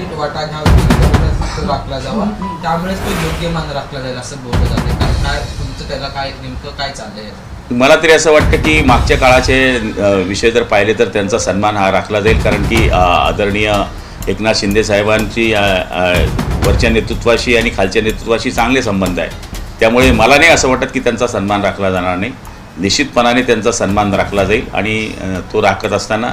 नीट वाटा घ्यावा तो राखला जावा. त्यामुळेच तो योग्य मान राखला जाईल असं बोललं जाते. काय काय तुमचं त्याला काय नेमकं काय चाललंय? मला तरी असं वाटतं की मागच्या काळाचे विषय जर पाहिले तर त्यांचा सन्मान हा राखला जाईल. कारण की आदरणीय एकनाथ शिंदे साहेबांची वरच्या नेतृत्वाशी आणि खालच्या नेतृत्वाशी चांगले संबंध आहे. त्यामुळे मला नाही असं वाटत की त्यांचा सन्मान राखला जाणार नाही. निश्चितपणाने त्यांचा सन्मान राखला जाईल आणि तो राखत असताना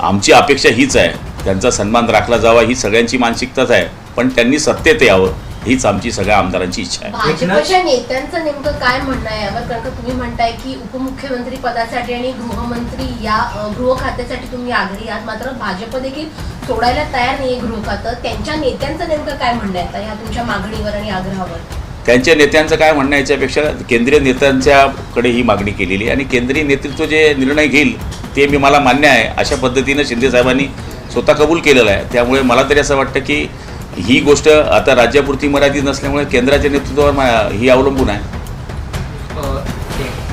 आमची अपेक्षा हीच आहे. त्यांचा सन्मान राखला जावा ही सगळ्यांची मानसिकताच आहे. पण त्यांनी सत्तेत यावं हीच आमची सगळ्या आमदारांची इच्छा आहे. भाजपच्या नेत्यांचं नेमकं काय म्हणणं आहे? यावर कारण का तुम्ही म्हणताय की उपमुख्यमंत्री पदासाठी आणि गृहमंत्री या गृह खात्यासाठी तुम्ही आग्रही आहात. मात्र भाजप देखील सोडायला तयार नाहीये गृह खातं त्यांच्या नेत्यांचं नेमकं काय म्हणणं आहे? आता या तुमच्या मागणीवर आणि आग्रहावर. त्यांच्या नेत्यांचं काय म्हणणं आहे याच्यापेक्षा केंद्रीय नेत्यांच्याकडे ही मागणी केलेली आहे. आणि केंद्रीय नेतृत्व जे निर्णय घेईल ते मी मला मान्य आहे. अशा पद्धतीनं शिंदेसाहेबांनी स्वतः कबूल केलेला आहे. त्यामुळे मला तरी असं वाटतं की ही गोष्ट आता राज्यापुरती मर्यादित नसल्यामुळे केंद्राच्या नेतृत्वावर मा- ही अवलंबून आहे.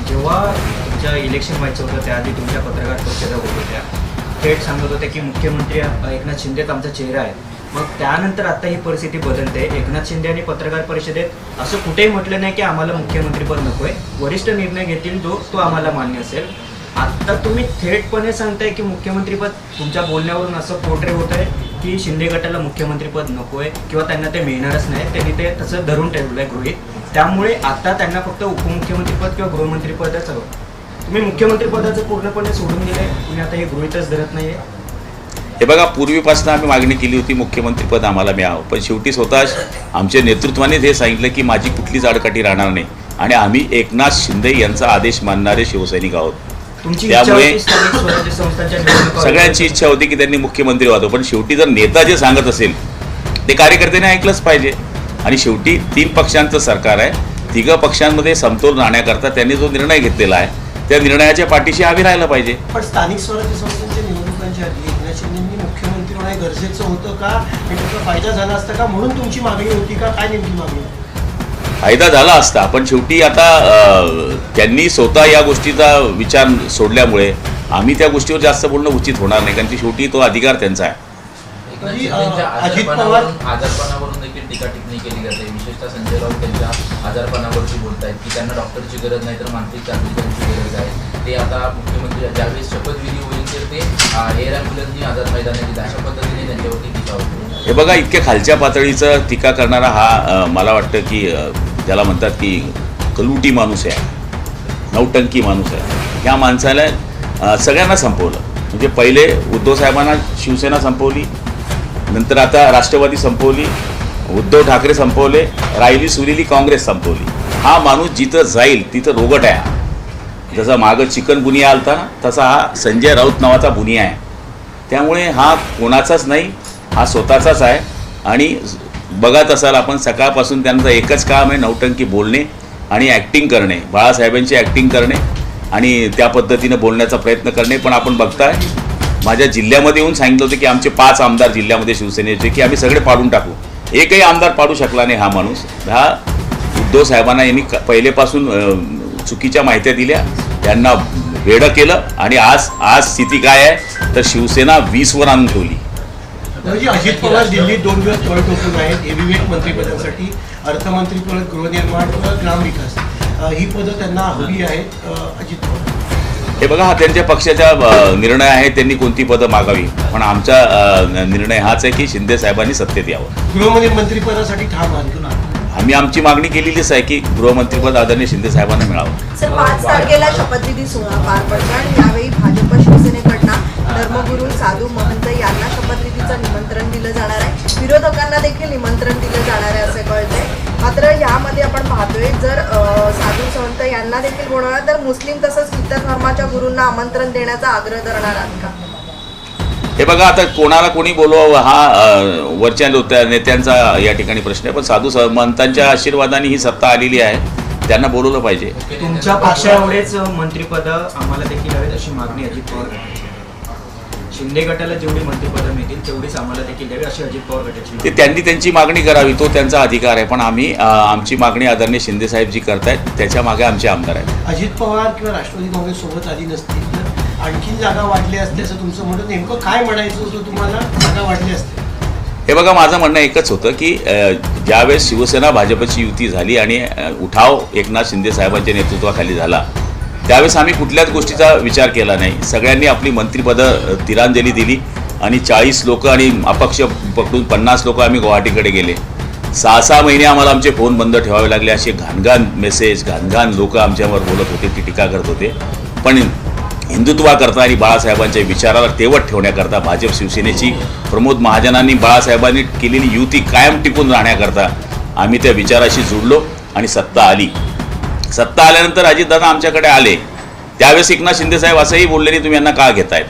जेव्हा तुमच्या इलेक्शन व्हायचं होतं त्याआधी तुमच्या पत्रकार परिषदा होत होत्या. थेट सांगत होत्या की मुख्यमंत्री एकनाथ शिंदेच आमचा चेहरा आहे. मग त्यानंतर आता ही परिस्थिती बदलते. एकनाथ शिंदे आणि पत्रकार परिषदेत असं कुठेही म्हटलं नाही की आम्हाला मुख्यमंत्रीपद नको आहे वरिष्ठ निर्णय घेतील जो तो आम्हाला मान्य असेल. आता तुम्ही थेटपणे सांगताय की मुख्यमंत्रीपद तुमच्या बोलण्यावरून असं पोर्ट्रे होत आहे की शिंदे गटाला मुख्यमंत्रीपद नको आहे किंवा त्यांना ते मिळणारच नाही. त्यांनी ते तसं धरून ठेवलं आहे गृहीत. त्यामुळे आता त्यांना फक्त उपमुख्यमंत्रीपद किंवा गृहमंत्रीपदच हवं. तुम्ही मुख्यमंत्रीपदाचं पूर्णपणे सोडून दिलंय. तुम्ही आता हे गृहीतच धरत नाहीये. हे बघा पूर्वीपासून आम्ही मागणी केली होती मुख्यमंत्रीपद आम्हाला मिळावं. पण शेवटी स्वतः आमच्या नेतृत्वानेच हे सांगितलं की माझी कुठलीच आडकाठी राहणार नाही. आणि आम्ही एकनाथ शिंदे यांचा आदेश मानणारे शिवसैनिक आहोत. तुमची इच्छा त्यामुळे- होती स्थानिक स्वराज्य संस्थांच्या निवडणुका सगळ्यांची इच्छा होती की त्यांनी मुख्यमंत्री व्हावं. पण शेवटी जर नेता जे सांगत असेल ते कार्यकर्त्याने ऐकलंच पाहिजे. आणि शेवटी तीन पक्षांचं सरकार आहे. तिघं पक्षांमध्ये समतोल राहण्याकरता त्यांनी जो निर्णय घेतलेला आहे त्या निर्णयाच्या पाठीशी आम्ही राहायला पाहिजे. पण स्थानिक स्वराज्य संस्थांच्या निवडणुकांच्या आधी एकनाथ शिंदेंनी मुख्यमंत्री होणे गरजेचं होतं का? आणि त्याचा फायदा झाला असता का? म्हणून तुमची मागणी होती का? काय नेमकी मागणी? फायदा झाला असता. पण शेवटी आता त्यांनी स्वतः या गोष्टीचा विचार सोडल्यामुळे आम्ही त्या गोष्टीवर जास्त बोलणं उचित होणार नाही कारण की शेवटी तो अधिकार त्यांचा आहे. आजारपणावरून देखील टीका टिप्पणी केली जाते. विशेषतः संजय राऊत त्यांच्या आजारपणावरती की त्यांना डॉक्टरची गरज नाही तर मानसिक चाचणीची गरज आहे. ते आता मुख्यमंत्री ज्यावेळेस शपथविधी होईल तर ते एअर ॲम्ब्युलन्सनी आझाद मैदानात अशा पद्धतीने त्यांच्यावरती टीका होती. हे बघा इतक्या खालच्या पातळीचं टीका करणारा हा मला वाटतं की ज्याला म्हणतात की कलुटी माणूस आहे. नौटंकी माणूस आहे. ह्या माणसाला सगळ्यांना संपवलं. म्हणजे पहिले उद्धव साहेबांना शिवसेना संपवली नंतर आता राष्ट्रवादी संपवली उद्धव ठाकरे संपवले राहिली सुरिली काँग्रेस संपवली. हा माणूस जिथं जाईल तिथं रोगट आहे. जसा मागं चिकन गुनिया आलता ना तसा हा संजय राऊत नावाचा गुनिया आहे. त्यामुळे हा कोणाचाच नाही हा स्वतःचाच आहे. आणि बघत असाल आपण सकाळपासून त्यांचं एकच काम आहे नौटंकी बोलणे आणि ॲक्टिंग करणे. बाळासाहेबांची ॲक्टिंग करणे आणि त्या पद्धतीनं बोलण्याचा प्रयत्न करणे पण आपण बघताय. माझ्या जिल्ह्यामध्ये येऊन सांगितलं होतं की आमचे पाच आमदार जिल्ह्यामध्ये शिवसेनेचे की आम्ही सगळे पाडून टाकू. एकही आमदार पाडू शकला नाही हा माणूस. हा उद्धव साहेबांना यांनी क- पहिलेपासून चुकीच्या माहित्या दिल्या. त्यांना वेडं केलं आणि आज आज स्थिती काय आहे? तर शिवसेना वीसवर आणून ठेवली. म्हणजे अजित पवार दिल्लीत दोन दिवस तळ टोकून आहेत हे विवेक मंत्रिपदासाठी अर्थमंत्रीपद गृहनिर्माण ग्रामविकास. ही पदं त्यांना हवी आहेत अजित पवार. हे बघा हा त्यांच्या पक्षाचा निर्णय आहे त्यांनी कोणती पदं मागावी? पण आमचा निर्णय हाच आहे की शिंदे साहेबांनी सत्तेत यावं. गृहमंत्री मंत्रिपदासाठी ठाम आहात आम्ही आमची मागणी केलेलीच आहे की गृहमंत्रीपद आदरणीय शिंदे साहेबांना मिळावं. सर पाच तारखेला शपथविधी सोहळा पार पडला आणि यावेळी भाजप शिवसेनेकडनं धर्मगुरू साधू महंत यांना शपथविधीचं निमंत्रण दिलं जाणार आहे. विरोधकांना देखील निमंत्रण दिलं जाणार आहे असे कळतंय. मात्र यामध्ये आपण पाहतोय जर साधू संत यांना देखील बोलवणार तर मुस्लिम तसंच इतर धर्माच्या गुरूंना आमंत्रण देण्याचा आग्रह धरणार आहात का? हे बघा आता कोणाला कोणी बोलवावं हा वरच्या नेत्यांचा या ठिकाणी प्रश्न आहे. पण साधू संतांच्या आशीर्वादाने ही सत्ता आलेली आहे. त्यांना बोलवलं पाहिजे. तुमच्या पक्षा एवढेच मंत्रिपद आम्हाला देखील हवेत अशी मागणी अजित पवार. शिंदे गटाला जेवढी मंत्रिपदं मिळतील तेवढीच आम्हाला देखील द्यावी अशी अजित पवार गटाची ते. त्यांनी त्यांची मागणी करावी तो त्यांचा अधिकार आहे. पण आम्ही आमची मागणी आदरणीय शिंदे साहेब जी करतायत त्याच्यामागे आमचे आमदार आहेत. अजित पवार किंवा राष्ट्रवादी काँग्रेस सोबत आली नसतील तर आणखीन जागा वाढली असते असं तुमचं म्हणणं नेमकं काय म्हणायचं होतं तुम्हाला? जागा वाढली असते. हे बघा माझं म्हणणं एकच होतं की ज्यावेळेस शिवसेना भाजपची युती झाली आणि उठाव एकनाथ शिंदे साहेबांच्या नेतृत्वाखाली झाला त्यावेळेस आम्ही कुठल्याच गोष्टीचा विचार केला नाही. सगळ्यांनी आपली मंत्रिपदं तिरांजली दिली आणि चाळीस लोक आणि अपक्ष पकडून पन्नास लोक आम्ही गुवाहाटीकडे गेले. सहा सहा महिने आम्हाला आमचे फोन बंद ठेवावे लागले. असे घाणघाण मेसेज घाणघाण लोक आमच्यावर बोलत होते ती टीका करत होते. पण हिंदुत्वाकरता आणि बाळासाहेबांच्या विचाराला तेवत ठेवण्याकरता भाजप शिवसेनेची प्रमोद महाजनांनी बाळासाहेबांनी केलेली युती कायम टिकून राहण्याकरता आम्ही त्या विचाराशी जुडलो आणि सत्ता आली. सत्ता आल्यानंतर अजितदादा आमच्याकडे आले. त्यावेळेस एकनाथ शिंदेसाहेब असंही बोलले नाही तुम्ही यांना का घेतायत?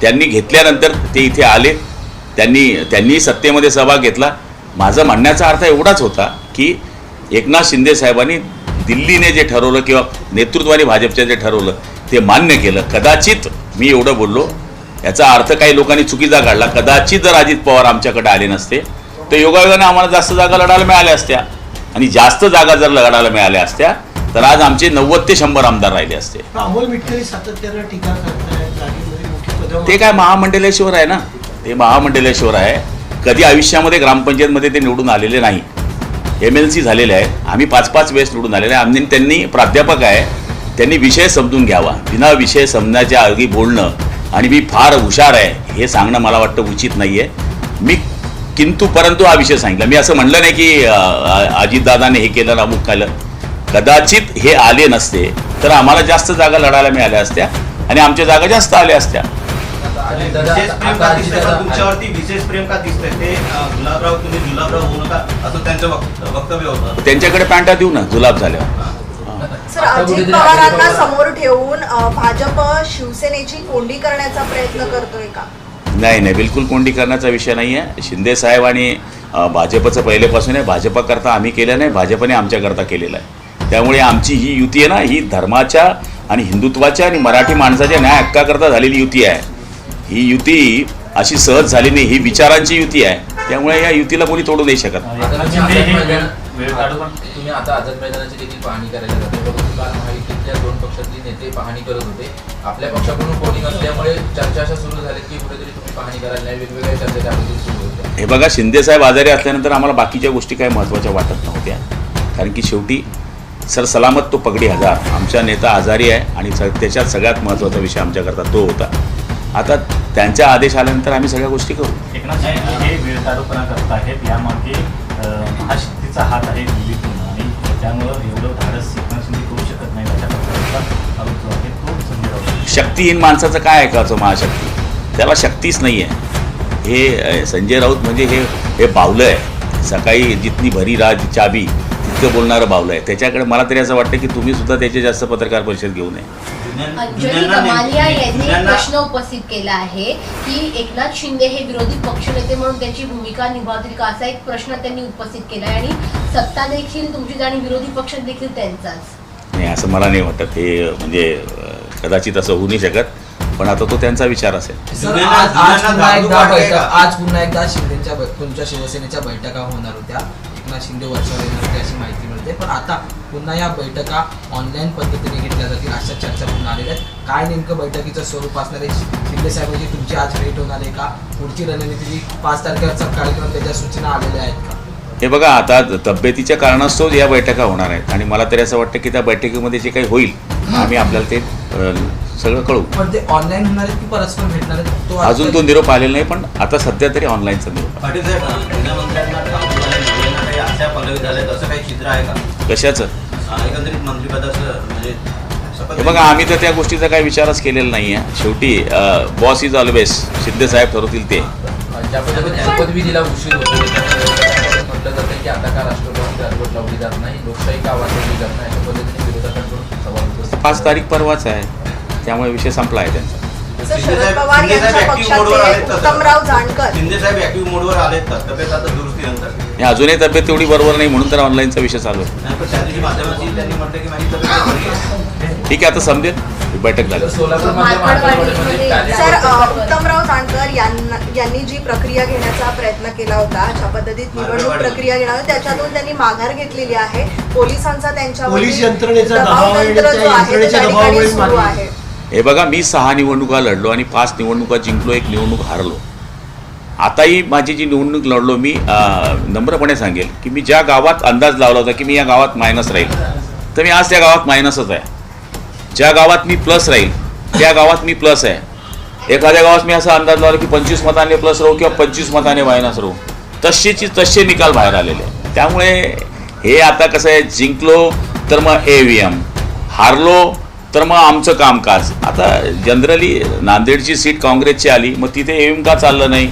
त्यांनी घेतल्यानंतर ते इथे आले. त्यांनी त्यांनी सत्तेमध्ये सहभाग घेतला. माझा म्हणण्याचा अर्थ एवढाच होता की एकनाथ शिंदे साहेबांनी दिल्लीने जे ठरवलं किंवा नेतृत्वाने भाजपच्या जे ठरवलं ते मान्य केलं. कदाचित मी एवढं बोललो याचा अर्थ काही लोकांनी चुकीचा काढला. कदाचित जर अजित पवार आमच्याकडे आले नसते तर योगायोगाने आम्हाला जास्त जागा लढायला मिळाल्या असत्या. आणि जास्त जागा जर लढायला मिळाल्या असत्या तर आज आमचे नव्वद ते शंभर आमदार राहिले असते. अमोल सातत्यानं टीका करतायत ते काय महामंडलेश्वर आहे ना? ते महामंडलेश्वर आहे. कधी आयुष्यामध्ये ग्रामपंचायतमध्ये ते निवडून आलेले नाही. एम एल सी झालेले आहे. आम्ही पाच पाच वेळेस निवडून आलेले आहे. आम्ही त्यांनी प्राध्यापक आहे. त्यांनी विषय समजून घ्यावा. बिना विषय समजण्याच्या आधी बोलणं आणि मी फार हुशार आहे हे सांगणं मला वाटतं उचित नाही आहे मी किंतु परंतु हा विषय सांगितला. मी असं म्हणलं नाही की अजितदादाने हे केलं अमुक केलं. कदाचित हे आले नसते तर आम्हाला जास्त जागा लढायला मिळाल्या असत्या आणि आमच्या जागा जास्त आल्या असत्या. आता अजितदादा विशेष प्रेम आता का दिसतंय? अजितदादा तुमच्यावरती विशेष प्रेम का दिसतंय? ते अं, गुलाबराव तुम्ही गुलाबराव होऊ नका असं त्यांचं वक्त- वक्तव्य होतं. त्यांच्याकडे पॅन्टा देऊ ना जुलाब झाल्यावर. सर अजित पवारांना समोर ठेवून भाजप शिवसेनेची कोंडी करण्याचा प्रयत्न करतोय का? नाही नाही बिलकुल कोंडी करण्याचा विषय नाही आहे शिंदे साहेब आणि भाजपचं पहिलेपासून आहे. भाजपाकरता आम्ही केलं नाही भाजपने आमच्याकरता केलेलं आहे. त्यामुळे आमची ही युती आहे ना ही धर्माच्या आणि हिंदुत्वाच्या आणि मराठी माणसाच्या न्याय हक्काकरता झालेली युती आहे. ही युती अशी सहज झाली नाही ही विचारांची युती आहे. त्यामुळे या युतीला कोणी तोडू नाही शकत. आता तुम्ही आझाद मैदान- आता तुम्ही आता आझाद मैदानाची देखील पाहणी करायला जाते. परंतु काल महायुतीतल्या दोन पक्षातले नेते पाहणी करत होते. आपल्या पक्षाकडून कोणी नसल्यामुळे चर्चा अशा सुरू झाल्या की पाहणी करायला नाही वेगवेगळ्या चर्चा त्यामध्ये सुरू होत्या हे बघा शिंदेसाहेब आजारी असल्यानंतर आम्हाला बाकीच्या गोष्टी काय महत्त्वाच्या वाटत नव्हत्या. कारण की शेवटी सर सलामत तो पगडी हजार. आमचा नेता आजारी आहे आणि स त्याच्यात सगळ्यात महत्त्वाचा विषय आमच्याकरता तो होता. आता त्यांच्या आदेश आल्यानंतर आम्ही सगळ्या गोष्टी करू. एकनाथ हे करत आहेत. यामागे अ, महाशक्तीचा हात आहे दिल्लीतून आणि त्यामुळं एवढं धाडस एकनाथ शिंदे करू शकत नाही. अशा प्रकारचा आरोप जो आहे तो संजय राऊत. शक्तिहीन माणसाचं काय ऐकायचं महाशक्ती? त्याला शक्तीच नाही आहे हे संजय राऊत म्हणजे हे हे बावलं आहे. सकाळी जितनी भरी राज चाबी तितकं बोलणारं बावलं आहे. त्याच्याकडे मला तरी असं वाटतं की तुम्ही सुद्धा त्याचे जास्त पत्रकार परिषद घेऊ नये. यांनी प्रश्न उपस्थित केला आहे की एकनाथ शिंदे हे विरोधी पक्षनेते म्हणून त्यांची भूमिका निभावतील का? असा एक प्रश्न त्यांनी उपस्थित केला आहे आणि सत्ता देखील तुमचीच आणि विरोधी पक्ष देखील त्यांचाच. नाही असं मला नाही वाटत. हे म्हणजे कदाचित असं होऊ नाही शकत. पण आता तो त्यांचा विचार असेल. सर आज पुन्हा एकदा बैठक? आज पुन्हा एकदा शिंदेच्या बै- तुमच्या शिवसेनेच्या बैठका होणार होत्या. एकनाथ शिंदे वर्षावर येणार होते अशी माहिती मिळते. पण आता पुन्हा या बैठका ऑनलाईन पद्धतीने घेतल्या जातील अशा चर्चा पुन्हा आलेल्या आहेत. काय नेमकं बैठकीचं स्वरूप असणार आहे? शिंदे साहेबांची तुमची आज भेट होणार आहे का? पुढची रणनीती पाच तारखेचा कार्यक्रम त्याच्या सूचना आलेल्या आहेत का? हे बघा आता तब्येतीच्या कारणास्तव या बैठका होणार आहेत. आणि मला तरी असं वाटतं की त्या बैठकीमध्ये जे काही होईल आम्ही आपल्याला ते सगळं कळू. पण ते ऑनलाईन होणार आहेत की परस्पर भेटणार आहेत? तो अजून तो निरोप आलेला नाही पण आता सध्या तरी ऑनलाईनचा निरोप. कशाचं? म्हणजे हे बघा आम्ही तर त्या गोष्टीचा काही विचारच केलेला नाही आहे. शेवटी बॉस इज ऑलवेज शिंदे साहेब ठरवतील ते. म्हटलं जातं की आता का राष्ट्रपती राजवट लावली जात नाही लोकशाही का वाचवली जात नाही अशा पद्धतीने विरोधकांकडून सवाल उपस्थित पाच तारीख परवाच आहे. त्यामुळे विषय संपला आहे त्यांचा. सर शरद पवार यांच्या पक्षाचे? उत्तमराव जानकर ऍक्टिव्ह मोडवर तब्येत आता हे अजूनही तब्येत तेवढी बरोबर नाही म्हणून तर ऑनलाईनचा विषय चालू आहे. नाही पण त्या दिवशी माध्यमाची त्यांनी म्हटलं की माझी तब्येत बरी आहे. ठीक आहे आता समजेल. ही बैठक झाली. सर उत्तमराव जानकर यांना यांनी जी प्रक्रिया घेण्याचा प्रयत्न केला होता अशा पद्धतीत निवडणूक. प्रक्रिया घेणार त्याच्यातून त्यांनी माघार घेतलेली आहे. पोलिसांचा त्यांच्यावर पोलीस यंत्रणेचा दबाव जो आहे ते यंत्रणेच्या त्या ठिकाणी दबावामुळे सुरू मागे- आहे. हे बघा मी सहा निवडणुका लढलो आणि पाच निवडणुका जिंकलो एक निवडणूक हारलो. आताही माझी जी निवडणूक लढलो मी नम्रपणे सांगेल की मी ज्या गावात अंदाज लावला होता की मी या गावात मायनस राहील तर मी आज त्या गावात मायनसच आहे. ज्या गावात मी प्लस राहील त्या गावात मी प्लस आहे. एखाद्या गावात मी असा अंदाज लावला की पंचवीस मताने प्लस राहू किंवा पंचवीस मताने मायनस राहू. तसेची तसे निकाल बाहेर आलेले. त्यामुळे हे आता कसं आहे जिंकलो तर मग ए व्ही एम हारलो तर मग आमचं कामकाज. आता जनरली नांदेडची सीट काँग्रेसची आली मग तिथे ए व्ही एम का चाललं नाही?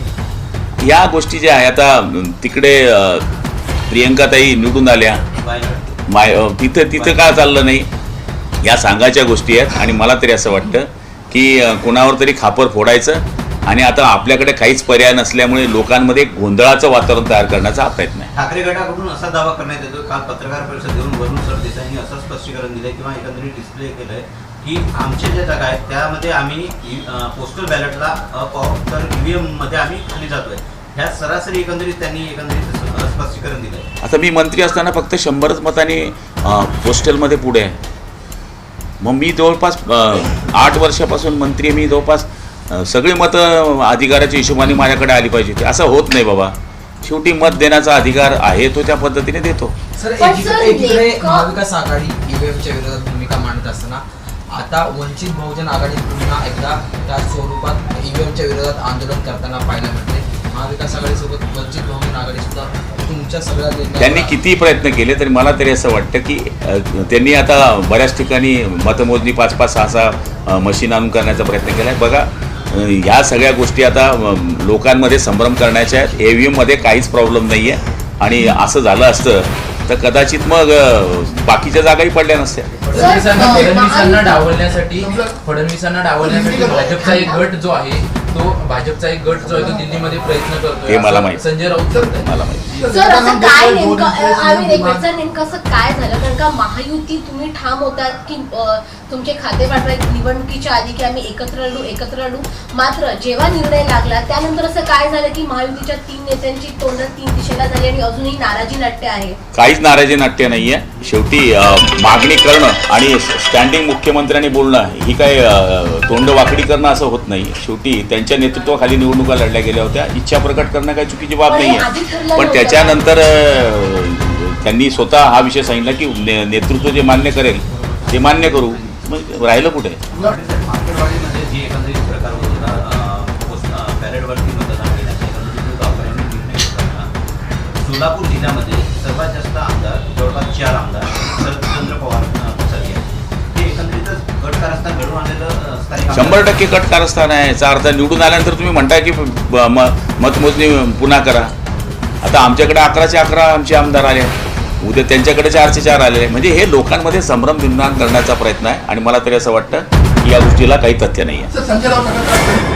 या गोष्टी ज्या आहे आता तिकडे प्रियंकाताई निवडून आल्या. माय तिथं तिथं का चाललं नाही? या सांगायच्या गोष्टी आहेत आणि मला तरी असं वाटतं की कुणावर तरी खापर फोडायचं आणि आता आपल्याकडे काहीच पर्याय नसल्यामुळे लोकांमध्ये एक गोंधळाचं वातावरण तयार करण्याचा हा प्रयत्न आहे. ठाकरे गटाकडून असा दावा करण्यात येतो काल पत्रकार परिषद घेऊन वरुण सरदेसाईंनी असं स्पष्टीकरण दिलंय किंवा एकंदरीत डिस्प्ले केलंय की आमच्या ज्या जागा आहेत त्यामध्ये आम्ही पोस्टल बॅलेटला तर ईव्हीएममध्ये आम्ही खाली जातोय. ह्या सरासरी एकंदरीत त्यांनी एकंदरीत स्पष्टीकरण दिलंय. आता मी मंत्री असताना फक्त शंभरच मतांनी पोस्टलमध्ये पुढे आहे. मग मी जवळपास आठ वर्षापासून मंत्री मी जवळपास सगळी मतं अधिकाराच्या हिशोबाने माझ्याकडे आली पाहिजे होती. असं होत नाही बाबा. शेवटी मत देण्याचा अधिकार आहे तो त्या पद्धतीने देतो. सर एकीकडे महाविकास आघाडी ईव्हीएमच्या विरोधात भूमिका मांडत असताना आता वंचित बहुजन आघाडी पुन्हा एकदा त्या स्वरूपात ईव्हीएमच्या विरोधात आंदोलन करताना पाहायला मिळते महाविकास आघाडीसोबत वंचित बहुजन आघाडी सुद्धा तुमच्या सगळ्या निर्णयावर- त्यांनी किती प्रयत्न केले तरी मला तरी असं वाटतं की त्यांनी आता बऱ्याच ठिकाणी मतमोजणी पाच पाच सहा सहा मशीन आणून करण्याचा प्रयत्न केला आहे. बघा ह्या सगळ्या गोष्टी आता लोकांमध्ये संभ्रम करण्याच्या आहेत ए व्ही एममध्ये काहीच प्रॉब्लेम नाही आहे आणि असं झालं असतं तर कदाचित मग बाकीच्या जागाही पडल्या नसत्या. फडणवीसांना डावलण्यासाठी फडणवीसांना डावलण्यासाठी भाजपचा एक गट जो आहे तो भाजपचा एक गट जो आहे तो दिल्लीमध्ये प्रयत्न करतोय हे मला असं माहीत. संजय राऊत सांगतायत. मला माहिती सर असं काय नेमकं आम्ही सर नेमकं असं काय झालं कारण का महायुती तुम्ही ठाम होतात की अं, तुमचे खाते वाटवायत निवडणुकीच्या आधी की आम्ही एकत्र लढू एकत्र लढू? मात्र जेव्हा निर्णय लागला त्यानंतर असं काय झालं की महायुतीच्या तीन नेत्यांची तोंड तीन दिशेला झाली आणि अजूनही नाराजी नाट्य आहे? काहीच नाराजी नाट्य नाही आहे शेवटी अ, मागणी करणं आणि स्टँडिंग मुख्यमंत्र्यांनी बोलणं ही काय अ, तोंड वाकडी करणं असं होत नाही. शेवटी त्यांच्या नेतृत्वाखाली निवडणुका लढल्या गेल्या होत्या. इच्छा प्रकट करणं काही चुकीची बाब पण हे नाही आधी आहे पण. त्याच्यानंतर अ, त्यांनी स्वतः हा विषय सांगितला की ने- नेतृत्व जे मान्य करेल ते मान्य करू. मग राहिलं कुठे? सोलापूर जिल्ह्यामध्ये सर्वात जास्त आमदार जवळपास चार आमदार शरदचंद्र पवार हे एकंदरीतच कारस्थान घडून आलेलं शंभर टक्के कट कारस्थान आहे. याचा अर्थ निवडून आल्यानंतर तुम्ही म्हणताय की मतमोजणी पुन्हा करा. आता आमच्याकडे अकराचे अकरा आमचे आमदार आले उद्या त्यांच्याकडे चारचे चार आले म्हणजे हे लोकांमध्ये संभ्रम निर्माण करण्याचा प्रयत्न आहे आणि मला तरी असं वाटतं की या गोष्टीला काही तथ्य नाही आहे